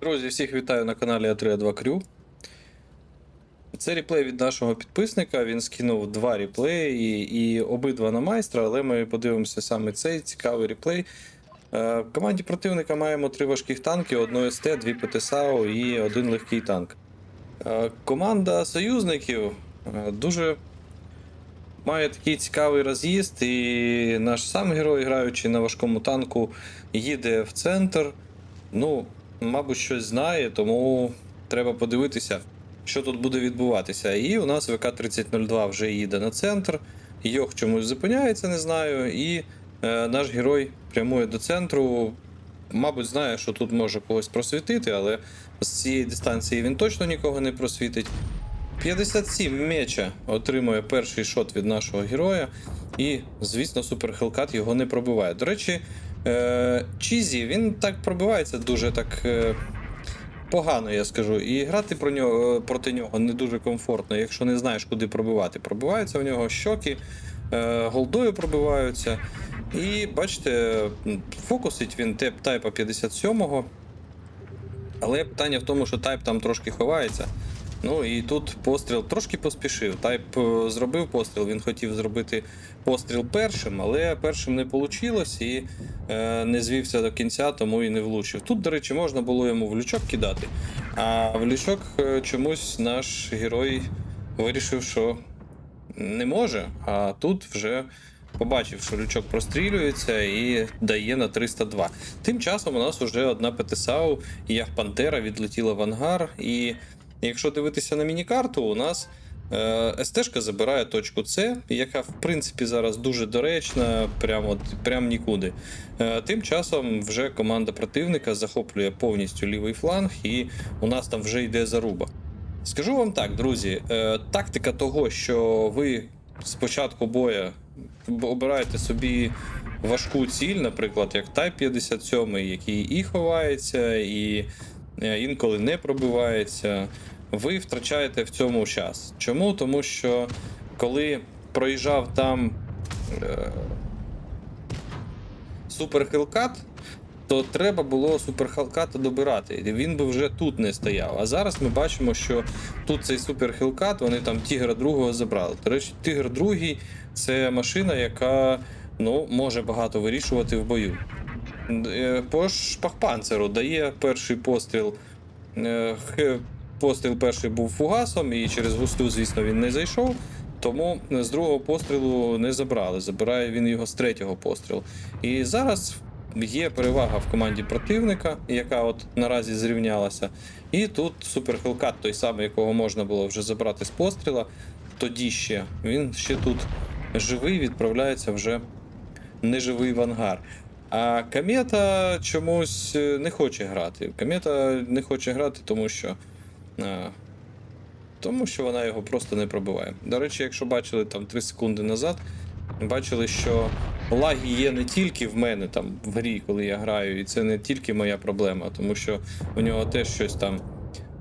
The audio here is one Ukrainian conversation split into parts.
Друзі, всіх вітаю на каналі А32 Крю. Це реплей від нашого підписника. Він скинув два реплеї і обидва на майстра, але ми подивимося саме цей цікавий реплей. Е, В команді противника маємо три важких танки: одну СТ, дві ПТСАУ і один легкий танк. Е, Команда союзників е, дуже має такий цікавий роз'їзд, і наш сам герой, граючи на важкому танку, їде в центр. Ну, мабуть, щось знає, тому треба подивитися, що тут буде відбуватися. І у нас ВК-3002 вже їде на центр. Йох чомусь зупиняється, не знаю. І е, наш герой прямує до центру. Мабуть, знає, що тут може когось просвітити, але з цієї дистанції він точно нікого не просвітить. 57 меча отримує перший шот від нашого героя. І, звісно, Супер Хелкат його не пробиває. До речі, е, Чізі він так пробивається дуже так е, погано, я скажу. І грати про нього, проти нього не дуже комфортно, якщо не знаєш, куди пробивати. Пробиваються у нього щоки, е, голдою пробиваються. І бачите, фокусить він тайпа 57-го. Але питання в тому, що тайп там трошки ховається. Ну і тут постріл трошки поспішив. Тайп е, зробив постріл, він хотів зробити постріл першим, але першим не вийшло і е, не звівся до кінця, тому і не влучив. Тут, до речі, можна було йому в лючок кидати, а в лючок е, чомусь наш герой вирішив, що не може, а тут вже. Побачив, що лючок прострілюється і дає на 302. Тим часом у нас вже одна ПТСАУ, Ях-Пантера відлетіла в ангар. І якщо дивитися на міні-карту, у нас е, СТ-шка забирає точку С, яка в принципі зараз дуже доречна, прямо, от- прям нікуди. Е, тим часом вже команда противника захоплює повністю лівий фланг, і у нас там вже йде заруба. Скажу вам так, друзі, е, тактика того, що ви з початку боя обираєте собі важку ціль, наприклад, як Type 57, який і ховається, і е, інколи не пробивається, ви втрачаєте в цьому час. Чому? Тому що коли проїжджав там е, Супер Хелкат, то треба було Супер Хелката добирати. Він би вже тут не стояв. А зараз ми бачимо, що тут цей Супер Хелкат, вони там Тігра другого забрали. До речі, Тигр другий це машина, яка ну, може багато вирішувати в бою. Е, По шпахпанцеру дає перший постріл. Постріл перший був фугасом, і через густу, звісно, він не зайшов. Тому з другого пострілу не забрали. Забирає він його з третього пострілу. І зараз є перевага в команді противника, яка от наразі зрівнялася. І тут Супер Хелкат, той самий, якого можна було вже забрати з постріла. Тоді ще він ще тут живий, відправляється вже неживий в ангар. А Камета чомусь е, не хоче грати. Камета не хоче грати, тому що. Е, Тому що вона його просто не пробиває. До речі, якщо бачили там 3 секунди назад, бачили, що лаги є не тільки в мене там в грі, коли я граю, і це не тільки моя проблема, тому що у нього теж щось там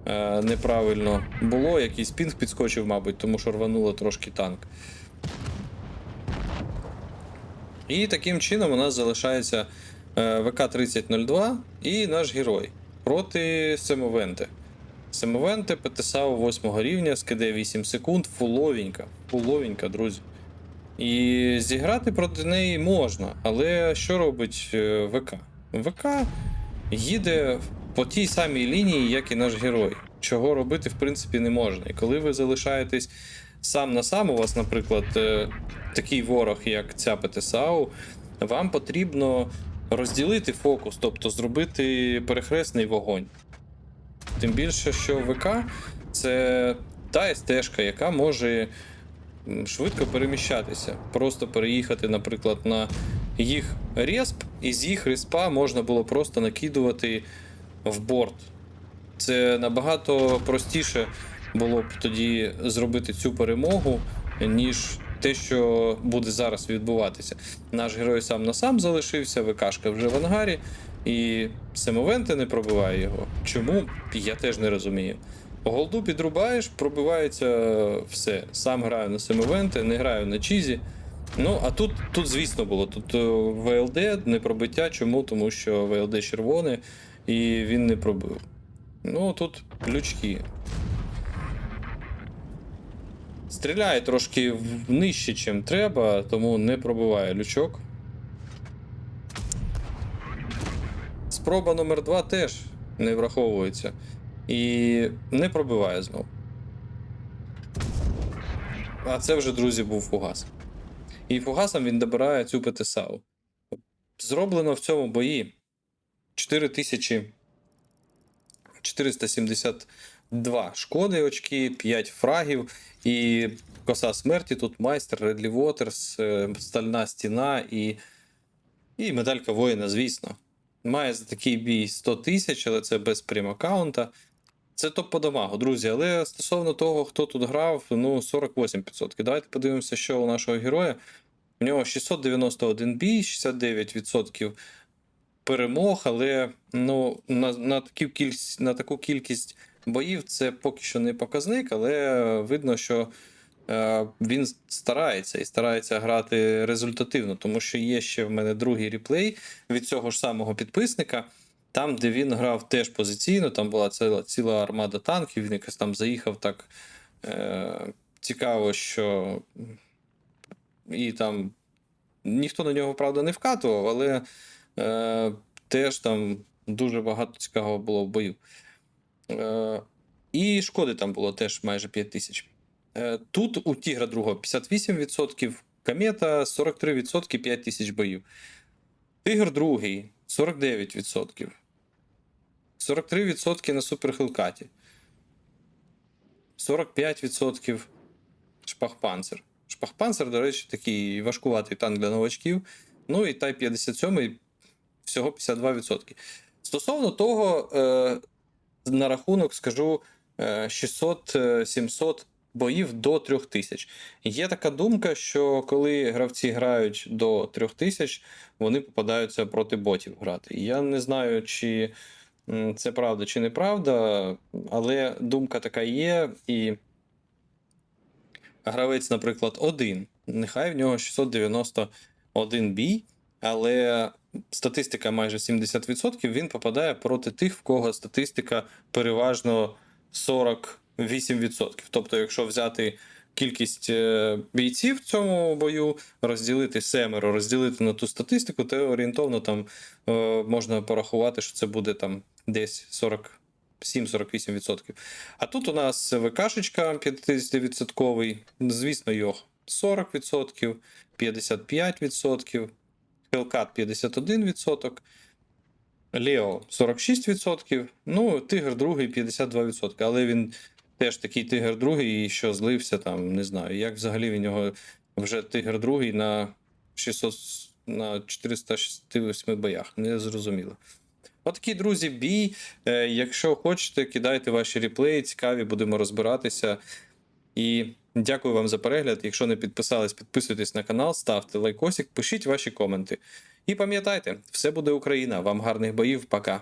е, неправильно було, якийсь пінг підскочив, мабуть, тому що рвануло трошки танк. І таким чином у нас залишається е, ВК-3002 і наш герой проти Семовенти. Семовенте ПТСАУ 8 рівня, скиде 8 секунд, фуловенька. Фуловенька, друзі. І зіграти проти неї можна, але що робить е, ВК? ВК їде по тій самій лінії, як і наш герой. Чого робити, в принципі, не можна. І коли ви залишаєтесь сам на сам, у вас, наприклад, е, такий ворог, як ця ПТСАУ, вам потрібно розділити фокус, тобто зробити перехресний вогонь. Тим більше, що ВК це та СТ-шка, яка може швидко переміщатися. Просто переїхати, наприклад, на їх респ, і з їх респа можна було просто накидувати в борт. Це набагато простіше було б тоді зробити цю перемогу, ніж те, що буде зараз відбуватися. Наш герой сам на сам залишився, ВКшка вже в ангарі, і Семовенте не пробиває його. Чому? Я теж не розумію. Голду підрубаєш, пробивається все. Сам граю на Семовенте, не граю на Чізі. Ну, а тут, тут звісно, було. Тут е, ВЛД не пробиття. Чому? Тому що ВЛД червоне, і він не пробив. Ну, тут лючки. Стріляє трошки нижче, чим треба, тому не пробиває лючок. Спроба номер 2 теж не враховується. І не пробиває знов. А це вже, друзі, був фугас. І фугасом він добирає цю ПТСАУ. Зроблено в цьому бої 4472 шкоди очки, 5 фрагів і коса смерті. Тут майстер, Редлі Вотерс, е, стальна стіна і, і медалька воїна, звісно. Має за такий бій 100 тисяч, але це без прем-аккаунта. Це топ по дамагу, друзі. Але стосовно того, хто тут грав, ну 48%. Давайте подивимося, що у нашого героя. У нього 691 бій, 69% перемог, але ну, на, на, таку кількість, на таку кількість боїв це поки що не показник, але видно, що він старається і старається грати результативно, тому що є ще в мене другий реплей від цього ж самого підписника. Там, де він грав теж позиційно, там була ціла, ціла армада танків, він якось там заїхав так е, цікаво, що і там ніхто на нього, правда, не вкатував, але е, теж там дуже багато цікавого було в бою. Е, і шкоди там було теж майже 5 тисяч. Е, тут у Тігра другого 58%, Комета 43%, 5 тисяч боїв. Тигр другий 49%. 43% на суперхилкаті. 45% шпахпанцер. Шпахпанцер, до речі, такий важкуватий танк для новачків. Ну і Type 57 всього 52%. Стосовно того, е, на рахунок скажу е, 600-700 боїв до 3000. Є така думка, що коли гравці грають до 3000, вони попадаються проти ботів грати. Я не знаю, чи це правда чи неправда, але думка така є, і гравець, наприклад, один. Нехай в нього 691 бій, але статистика майже 70%, він попадає проти тих, в кого статистика переважно 48%. Тобто, якщо взяти кількість е, бійців в цьому бою, розділити семеро, розділити на ту статистику, то орієнтовно там е, можна порахувати, що це буде там десь 40. 7-48%. А тут у нас ВКшечка 50%, звісно, йох 40%, 55%, Hellcat 51%, Лео 46%, ну, Тигр другий 52%. Але він теж такий Тигр другий, що злився там, не знаю, як взагалі він його вже Тигр другий на 600 на 468 боях. Не зрозуміло. Отакий, друзі, бій. Е, Якщо хочете, кидайте ваші реплеї, цікаві, будемо розбиратися. І дякую вам за перегляд. Якщо не підписались, підписуйтесь на канал, ставте лайкосик, пишіть ваші коменти. І пам'ятайте, все буде Україна. Вам гарних боїв, пока.